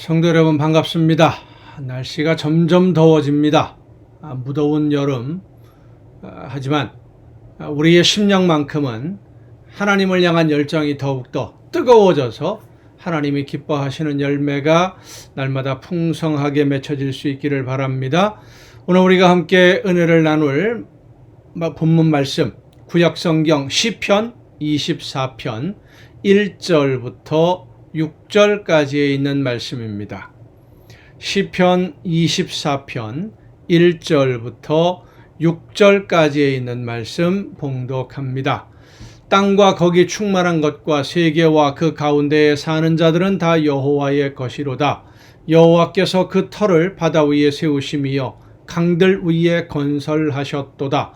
성도 여러분 반갑습니다. 날씨가 점점 더워집니다. 아, 무더운 여름. 아, 하지만 아, 우리의 심령만큼은 하나님을 향한 열정이 더욱더 뜨거워져서 하나님이 기뻐하시는 열매가 날마다 풍성하게 맺혀질 수 있기를 바랍니다. 오늘 우리가 함께 은혜를 나눌 마- 본문 말씀 구약성경 시편 24편 1절부터 6절까지에 있는 말씀입니다. 시편 24편 1절부터 6절까지에 있는 말씀 봉독합니다. 땅과 거기 충만한 것과 세계와 그 가운데에 사는 자들은 다 여호와의 것이로다. 여호와께서 그 터를 바다 위에 세우심이요 강들 위에 건설하셨도다.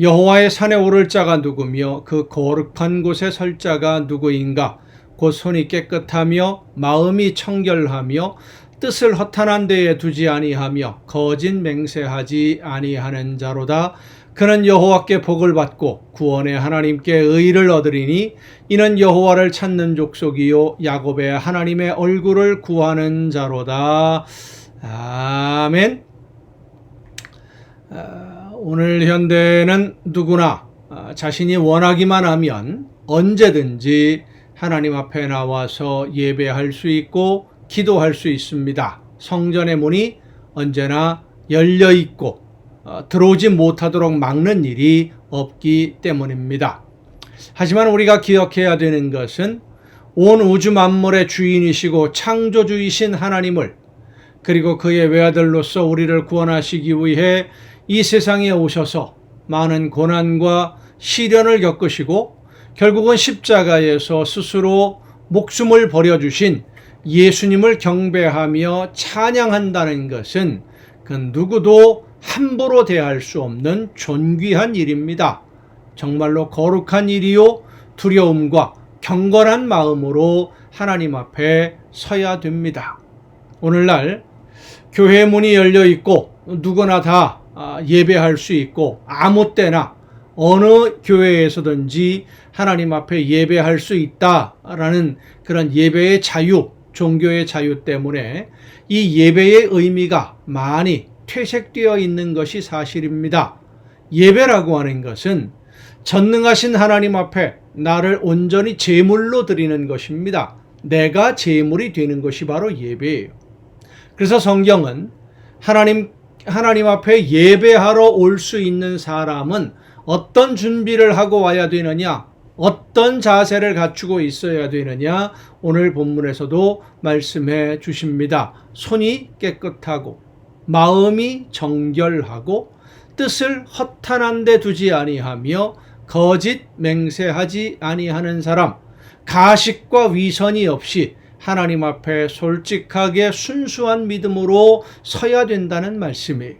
여호와의 산에 오를 자가 누구며 그 거룩한 곳에 설 자가 누구인가? 곧 손이 깨끗하며 마음이 청결하며 뜻을 허탄한 데에 두지 아니하며 거짓 맹세하지 아니하는 자로다. 그는 여호와께 복을 받고 구원의 하나님께 의를 얻으리니 이는 여호와를 찾는 족속이요 야곱의 하나님의 얼굴을 구하는 자로다. 아멘. 아, 오늘 현대는 누구나 아, 자신이 원하기만 하면 언제든지 하나님 앞에 나와서 예배할 수 있고 기도할 수 있습니다. 성전의 문이 언제나 열려 있고 어, 들어오지 못하도록 막는 일이 없기 때문입니다. 하지만 우리가 기억해야 되는 것은 온 우주 만물의 주인이시고 창조주이신 하나님을 그리고 그의 외아들로서 우리를 구원하시기 위해 이 세상에 오셔서 많은 고난과 시련을 겪으시고 결국은 십자가에서 스스로 목숨을 버려주신 예수님을 경배하며 찬양한다는 것은 그 누구도 함부로 대할 수 없는 존귀한 일입니다. 정말로 거룩한 일이요 두려움과 경건한 마음으로 하나님 앞에 서야 됩니다. 오늘날 교회 문이 열려 있고 누구나 다 아, 예배할 수 있고 아무 때나 어느 교회에서든지 하나님 앞에 예배할 수 있다라는 그런 예배의 자유, 종교의 자유 때문에 이 예배의 의미가 많이 퇴색되어 있는 것이 사실입니다. 예배라고 하는 것은 전능하신 하나님 앞에 나를 온전히 제물로 드리는 것입니다. 내가 제물이 되는 것이 바로 예배예요. 그래서 성경은 하나님 하나님 앞에 예배하러 올 수 있는 사람은 어떤 준비를 하고 와야 되느냐, 어떤 자세를 갖추고 있어야 되느냐, 오늘 본문에서도 말씀해 주십니다. 손이 깨끗하고, 마음이 정결하고, 뜻을 허탄한 데 두지 아니하며, 거짓 맹세하지 아니하는 사람, 가식과 위선이 없이 하나님 앞에 솔직하게 순수한 믿음으로 서야 된다는 말씀이에요.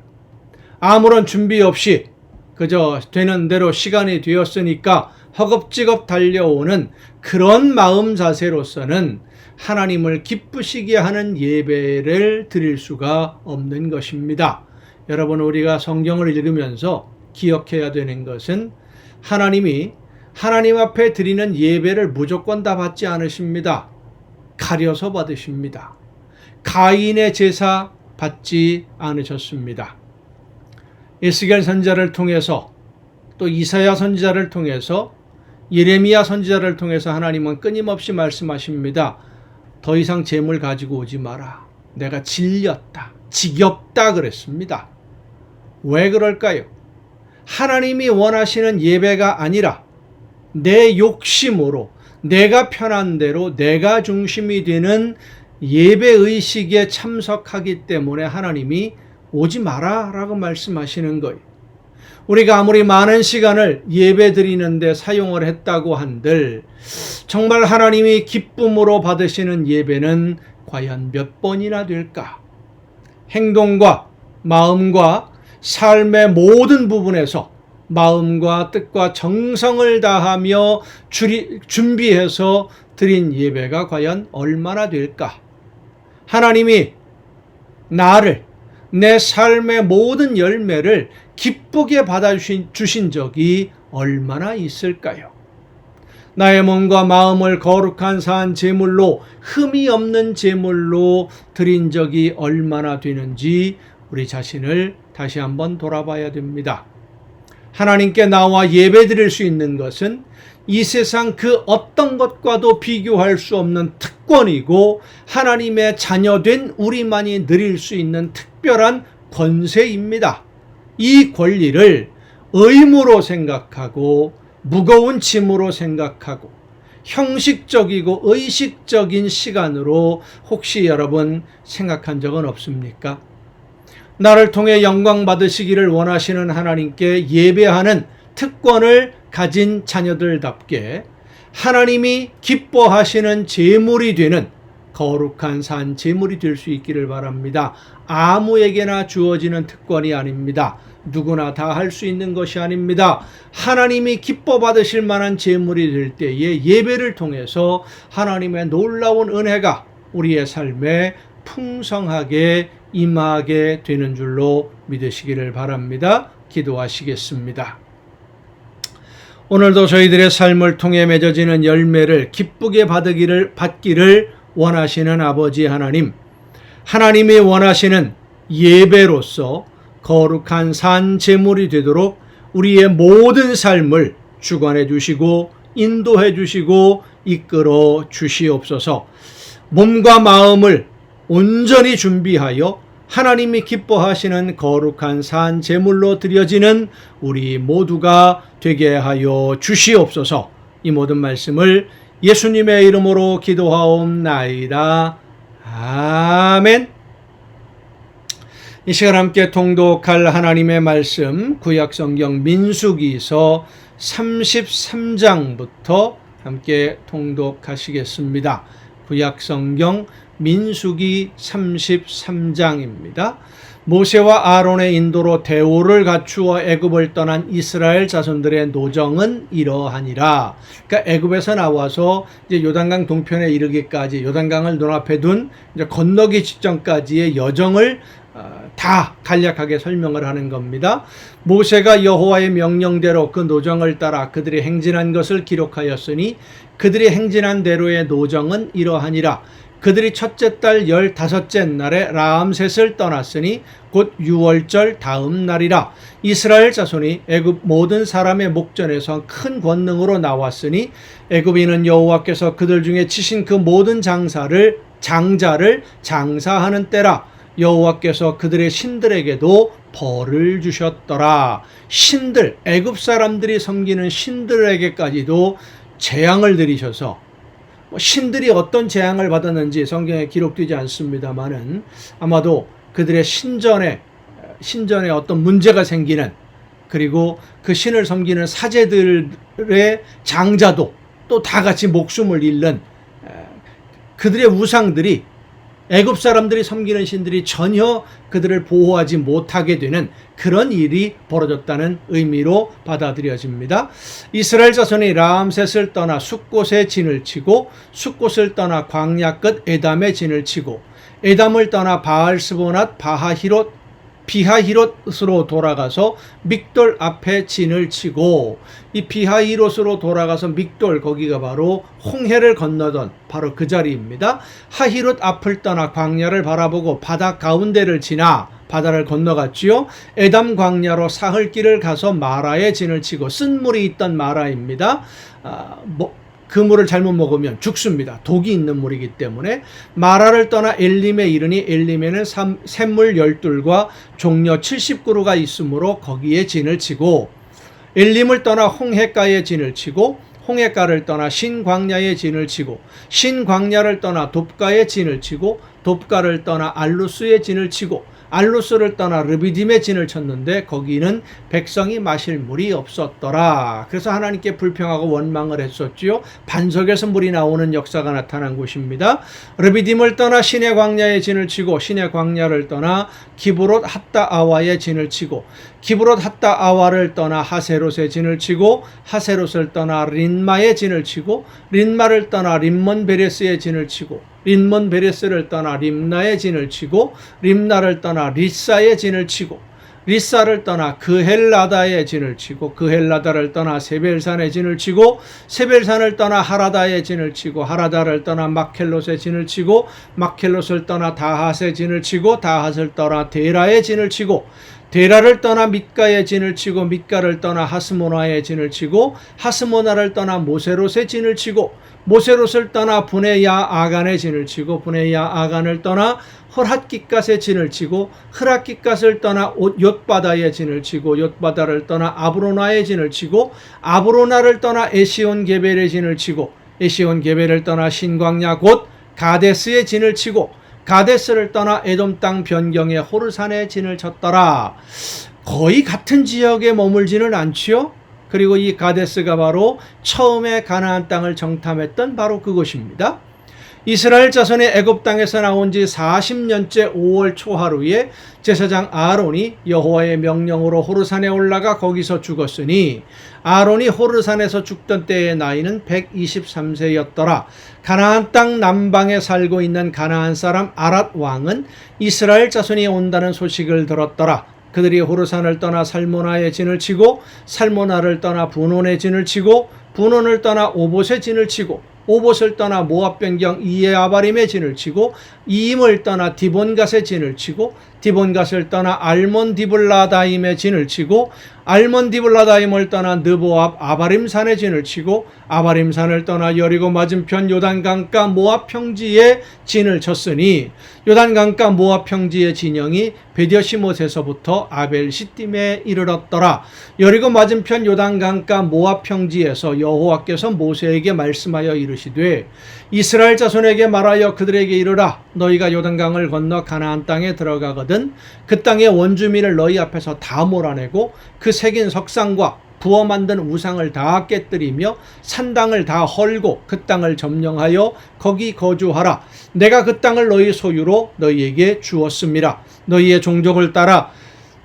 아무런 준비 없이 그저 되는 대로 시간이 되었으니까 허겁지겁 달려오는 그런 마음 자세로서는 하나님을 기쁘시게 하는 예배를 드릴 수가 없는 것입니다. 여러분, 우리가 성경을 읽으면서 기억해야 되는 것은 하나님이 하나님 앞에 드리는 예배를 무조건 다 받지 않으십니다. 가려서 받으십니다. 가인의 제사 받지 않으셨습니다. 에스겔 선지자를 통해서 또 이사야 선지자를 통해서 예레미야 선지자를 통해서 하나님은 끊임없이 말씀하십니다. 더 이상 재물 가지고 오지 마라. 내가 질렸다. 지겹다 그랬습니다. 왜 그럴까요? 하나님이 원하시는 예배가 아니라 내 욕심으로 내가 편한 대로 내가 중심이 되는 예배 의식에 참석하기 때문에 하나님이 오지 마라 라고 말씀하시는 거예요. 우리가 아무리 많은 시간을 예배 드리는데 사용을 했다고 한들 정말 하나님이 기쁨으로 받으시는 예배는 과연 몇 번이나 될까? 행동과 마음과 삶의 모든 부분에서 마음과 뜻과 정성을 다하며 줄이, 준비해서 드린 예배가 과연 얼마나 될까? 하나님이 나를 내 삶의 모든 열매를 기쁘게 받아주신 주신 적이 얼마나 있을까요? 나의 몸과 마음을 거룩한 산 제물로 흠이 없는 제물로 드린 적이 얼마나 되는지 우리 자신을 다시 한번 돌아봐야 됩니다. 하나님께 나와 예배 드릴 수 있는 것은 이 세상 그 어떤 것과도 비교할 수 없는 특권이고 하나님의 자녀된 우리만이 누릴 수 있는 특별한 권세입니다. 이 권리를 의무로 생각하고 무거운 짐으로 생각하고 형식적이고 의식적인 시간으로 혹시 여러분 생각한 적은 없습니까? 나를 통해 영광 받으시기를 원하시는 하나님께 예배하는 특권을 가진 자녀들답게 하나님이 기뻐하시는 제물이 되는 거룩한 산 제물이 될 수 있기를 바랍니다. 아무에게나 주어지는 특권이 아닙니다. 누구나 다 할 수 있는 것이 아닙니다. 하나님이 기뻐 받으실 만한 제물이 될 때에 예배를 통해서 하나님의 놀라운 은혜가 우리의 삶에 풍성하게 임하게 되는 줄로 믿으시기를 바랍니다. 기도하시겠습니다. 오늘도 저희들의 삶을 통해 맺어지는 열매를 기쁘게 받기를 받기를 원하시는 아버지 하나님, 하나님이 원하시는 예배로서 거룩한 산 제물이 되도록 우리의 모든 삶을 주관해 주시고 인도해 주시고 이끌어 주시옵소서. 몸과 마음을 온전히 준비하여 하나님이 기뻐하시는 거룩한 산 제물로 드려지는 우리 모두가 되게 하여 주시옵소서. 이 모든 말씀을 예수님의 이름으로 기도하옵나이다. 아멘. 이 시간 함께 통독할 하나님의 말씀 구약 성경 민수기서 33장부터 함께 통독하시겠습니다. 구약 성경 민수기 33장입니다. 모세와 아론의 인도로 대오를 갖추어 애굽을 떠난 이스라엘 자손들의 노정은 이러하니라. 그러니까 애굽에서 나와서 이제 요단강 동편에 이르기까지 요단강을 눈앞에 둔 이제 건너기 직전까지의 여정을 어, 다 간략하게 설명을 하는 겁니다. 모세가 여호와의 명령대로 그 노정을 따라 그들이 행진한 것을 기록하였으니 그들이 행진한 대로의 노정은 이러하니라. 그들이 첫째 달 열다섯째 날에 라암셋을 떠났으니 곧 유월절 다음 날이라. 이스라엘 자손이 애굽 모든 사람의 목전에서 큰 권능으로 나왔으니 애굽인은 여호와께서 그들 중에 치신 그 모든 장사를 장자를 장사하는 때라. 여호와께서 그들의 신들에게도 벌을 주셨더라. 신들 애굽 사람들이 섬기는 신들에게까지도 재앙을 들이셔서 뭐 신들이 어떤 재앙을 받았는지 성경에 기록되지 않습니다만은 아마도 그들의 신전에 신전에 어떤 문제가 생기는 그리고 그 신을 섬기는 사제들의 장자도 또 다 같이 목숨을 잃는 그들의 우상들이 애굽 사람들이 섬기는 신들이 전혀 그들을 보호하지 못하게 되는 그런 일이 벌어졌다는 의미로 받아들여집니다. 이스라엘 자손이 라암셋을 떠나 숫곳에 진을 치고 숫곳을 떠나 광야 끝 에담에 진을 치고 에담을 떠나 바알스보낫 바하히롯 비하히롯으로 돌아가서 믹돌 앞에 진을 치고 이 비하히롯으로 돌아가서 믹돌 거기가 바로 홍해를 건너던 바로 그 자리입니다. 하히롯 앞을 떠나 광야를 바라보고 바다 가운데를 지나 바다를 건너갔지요. 에담 광야로 사흘길을 가서 마라에 진을 치고 쓴물이 있던 마라입니다. 아, 뭐, 그 물을 잘못 먹으면 죽습니다. 독이 있는 물이기 때문에 마라를 떠나 엘림에 이르니 엘림에는 샘물 열둘과 종려 70그루가 있으므로 거기에 진을 치고 엘림을 떠나 홍해가에 진을 치고 홍해가를 떠나 신광야에 진을 치고 신광야를 떠나 돕가에 진을 치고 돕가를 떠나 알루스에 진을 치고 알루스를 떠나 르비딤에 진을 쳤는데 거기는 백성이 마실 물이 없었더라. 그래서 하나님께 불평하고 원망을 했었지요. 반석에서 물이 나오는 역사가 나타난 곳입니다. 르비딤을 떠나 신의 광야에 진을 치고 신의 광야를 떠나 기브롯 핫다 아와에 진을 치고 기브롯 핫다 아와를 떠나 하세롯에 진을 치고 하세롯을 떠나 린마에 진을 치고 린마를 떠나 림몬 베레스에 진을 치고 림몬 베레스를 떠나 림나의 진을 치고 림나를 떠나 리사의 진을 치고 리사를 떠나 그 헬라다에 진을 치고 그 헬라다를 떠나 세벨산에 진을 치고 세벨산을 떠나 하라다에 진을 치고 하라다를 떠나 마켈롯에 진을 치고 마켈롯을 떠나 다핫에 진을 치고 다핫을 떠나 데라에 진을 치고 데라를 떠나 밑가에 진을 치고 밑가를 떠나 하스모나에 진을 치고 하스모나를 떠나 모세롯에 진을 치고 모세롯을 떠나 분해야 아간에 진을 치고 분해야 아간을 떠나 허랏깃갓에 진을 치고 흐랏깃갓을 떠나 옷- 옅바다에 진을 치고 옅바다를 떠나 아브로나에 진을 치고 아브로나를 떠나 에시온 게벨에 진을 치고 에시온 게벨을 떠나 신광야 곧 가데스에 진을 치고 가데스를 떠나 에돔 땅 변경의 호르산에 진을 쳤더라. 거의 같은 지역에 머물지는 않지요. 그리고 이 가데스가 바로 처음에 가나안 땅을 정탐했던 바로 그곳입니다. 이스라엘 자손이 애굽 땅에서 나온 지 40년째 5월 초하루에 제사장 아론이 여호와의 명령으로 호르산에 올라가 거기서 죽었으니 아론이 호르산에서 죽던 때의 나이는 123세였더라. 가나안 땅 남방에 살고 있는 가나안 사람 아랏 왕은 이스라엘 자손이 온다는 소식을 들었더라. 그들이 호르산을 떠나 살모나의 진을 치고 살모나를 떠나 분온의 진을 치고 분온을 떠나 오봇의 진을 치고 오봇을 떠나 모압 변경 이에 아바림의 진을 치고 이임을 떠나 디본갓의 진을 치고 디본갓을 떠나 알몬 디블라다임의 진을 치고 알몬 디블라다임을 떠나 느보압 아바림산의 진을 치고 아바림산을 떠나 여리고 맞은편 요단강가 모압 평지에 진을 쳤으니 요단강가 모압 평지의 진영이 베디어시못에서부터 아벨 시딤에 이르렀더라. 여리고 맞은편 요단강가 모압 평지에서 여호와께서 모세에게 말씀하여 이르시되 이스라엘 자손에게 말하여 그들에게 이르라 너희가 요단강을 건너 가나안 땅에 들어가거든 그 땅의 원주민을 너희 앞에서 다 몰아내고 그 새긴 석상과 부어 만든 우상을 다 깨뜨리며 산당을 다 헐고 그 땅을 점령하여 거기 거주하라. 내가 그 땅을 너희 소유로 너희에게 주었습니다. 너희의 종족을 따라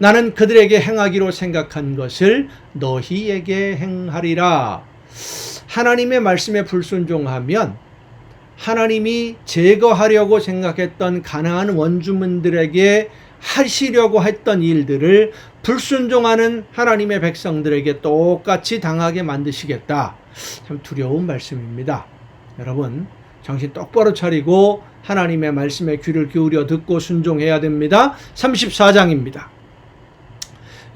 나는 그들에게 행하기로 생각한 것을 너희에게 행하리라. 하나님의 말씀에 불순종하면 하나님이 제거하려고 생각했던 가나안 원주민들에게 하시려고 했던 일들을 불순종하는 하나님의 백성들에게 똑같이 당하게 만드시겠다. 참 두려운 말씀입니다. 여러분, 정신 똑바로 차리고 하나님의 말씀에 귀를 기울여 듣고 순종해야 됩니다. 34장입니다.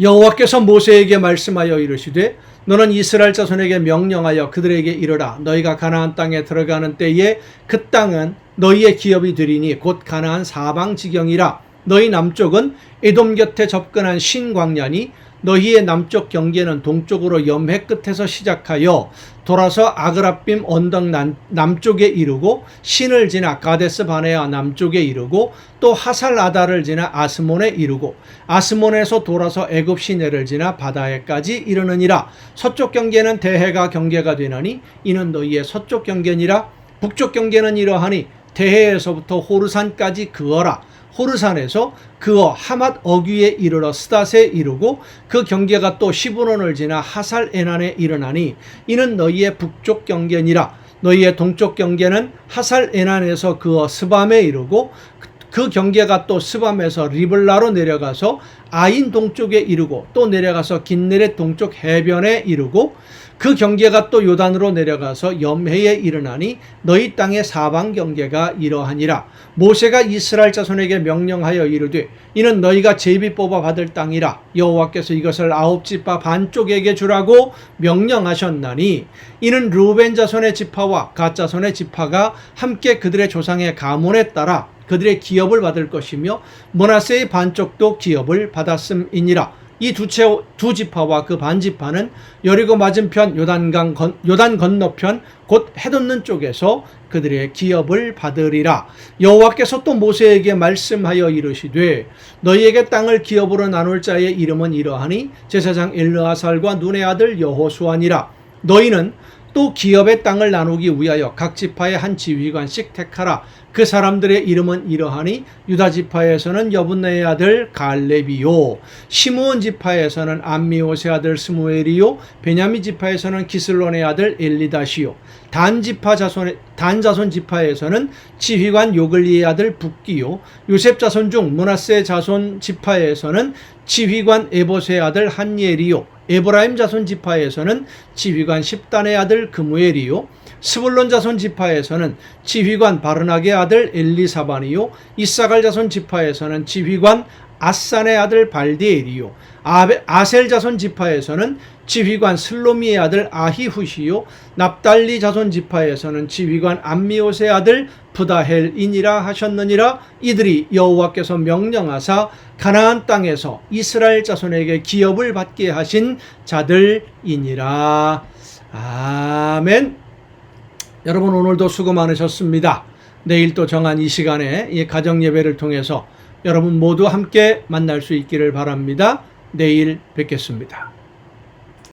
여호와께서 모세에게 말씀하여 이르시되 너는 이스라엘 자손에게 명령하여 그들에게 이르라. 너희가 가나안 땅에 들어가는 때에 그 땅은 너희의 기업이 되리니 곧 가나안 사방 지경이라. 너희 남쪽은 에돔 곁에 접근한 신광야니 너희의 남쪽 경계는 동쪽으로 염해 끝에서 시작하여 돌아서 아그라빔 언덕 남, 남쪽에 이르고 신을 지나 가데스 바네아 남쪽에 이르고 또 하살 아다를 지나 아스몬에 이르고 아스몬에서 돌아서 애굽 시내를 지나 바다에까지 이르느니라. 서쪽 경계는 대해가 경계가 되나니 이는 너희의 서쪽 경계니라. 북쪽 경계는 이러하니 대해에서부터 호르산까지 그어라 호르산에서 그어 하맛 어귀에 이르러 스닷에 이르고 그 경계가 또 시브론을 지나 하살 에난에 이르나니 이는 너희의 북쪽 경계니라. 너희의 동쪽 경계는 하살 에난에서 그어 스밤에 이르고 그 경계가 또 스밤에서 리블라로 내려가서 아인 동쪽에 이르고 또 내려가서 긴네렛 동쪽 해변에 이르고 그 경계가 또 요단으로 내려가서 염해에 이르나니 너희 땅의 사방 경계가 이러하니라. 모세가 이스라엘 자손에게 명령하여 이르되 이는 너희가 제비 뽑아 받을 땅이라. 여호와께서 이것을 아홉 지파 반쪽에게 주라고 명령하셨나니 이는 루벤 자손의 지파와 갓 자손의 지파가 함께 그들의 조상의 가문에 따라 그들의 기업을 받을 것이며 모나세의 반쪽도 기업을 받았음이니라. 이두두 지파와 그 반지파는 여리고 맞은편 요단강 건, 요단 건너편 곧 해돋는 쪽에서 그들의 기업을 받으리라. 여호와께서 또 모세에게 말씀하여 이르시되 너희에게 땅을 기업으로 나눌 자의 이름은 이러하니 제사장 엘르아살과 눈의 아들 여호수아니라. 너희는 또 기업의 땅을 나누기 위하여 각 지파의 한 지휘관씩 택하라. 그 사람들의 이름은 이러하니 유다 지파에서는 여분네의 아들 갈렙이요 시므온 지파에서는 암미오스의 아들 스무엘이요 베냐민 지파에서는 기슬론의 아들 엘리다시요 단 지파 자손 단 자손 지파에서는 지휘관 요글리의 아들 북기요 요셉 자손 중 문하세 자손 지파에서는 지휘관 에보스의 아들 한예리요 에브라임 자손 지파에서는 지휘관 십단의 아들 그무엘이요 스불론 자손 지파에서는 지휘관 바르나게 아들 엘리사반이요 이사갈 자손 지파에서는 지휘관 아산의 아들 발디엘이요 아셀 자손 지파에서는 지휘관 슬로미의 아들 아히후시요 납달리 자손 지파에서는 지휘관 암미옷의 아들 부다헬이니라 하셨느니라 이들이 여호와께서 명령하사 가나안 땅에서 이스라엘 자손에게 기업을 받게 하신 자들이니라 아멘. 여러분 오늘도 수고 많으셨습니다. 내일 또 정한 이 시간에 이 가정 예배를 통해서 여러분 모두 함께 만날 수 있기를 바랍니다. 내일 뵙겠습니다.